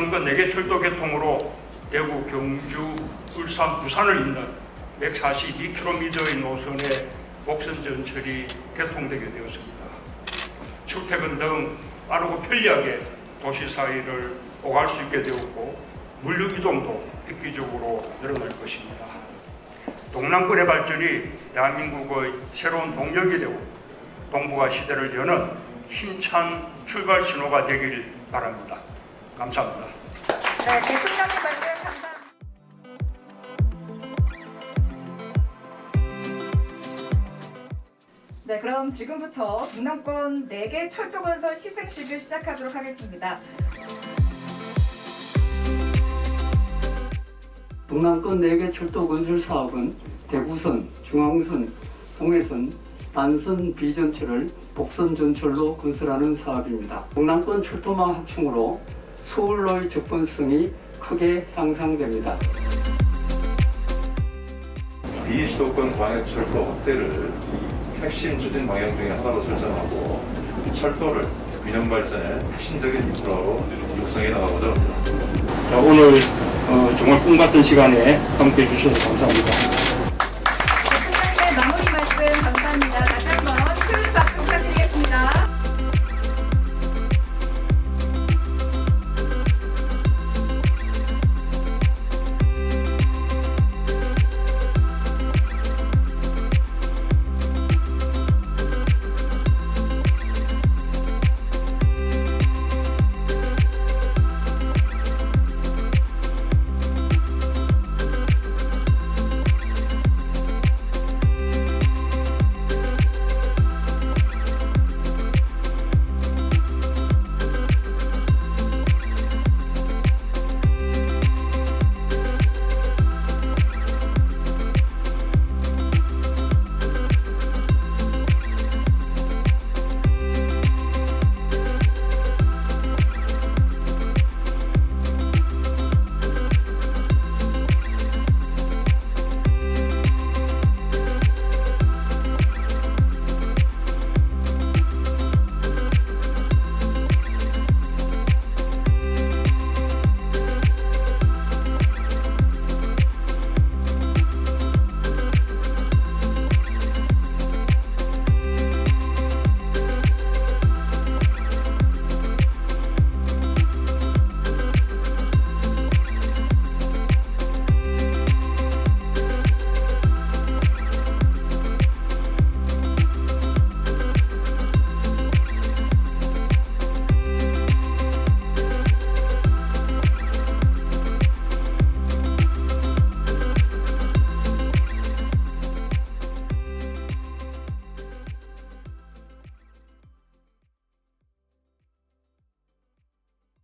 동남권 4개 철도 개통으로 대구, 경주, 울산, 부산을 잇는 142km의 노선의 복선 전철이 개통되게 되었습니다. 출퇴근 등 빠르고 편리하게 도시 사이를 오갈 수 있게 되었고 물류 이동도 획기적으로 늘어날 것입니다. 동남권의 발전이 대한민국의 새로운 동력이 되고 동북아 시대를 여는 힘찬 출발 신호가 되길 바랍니다. 감사합니다. 네, 대통령님 말씀 감사합니다. 네, 그럼 지금부터 동남권 4개 철도 건설 시승식을 시작하도록 하겠습니다. 동남권 4개 철도 건설 사업은 대구선, 중앙선, 동해선, 단선 비전철을 복선 전철로 건설하는 사업입니다. 동남권 철도망 확충으로 서울로의 접근성이 크게 향상됩니다. 비수도권 광역철도 확대를 핵심 추진 방향 중에 하나로 설정하고 철도를 균형 발전의 핵심적인 인프라로 육성해 나가고자 합니다. 자, 오늘 어, 정말 꿈 같은 시간에 함께 해주셔서 감사합니다.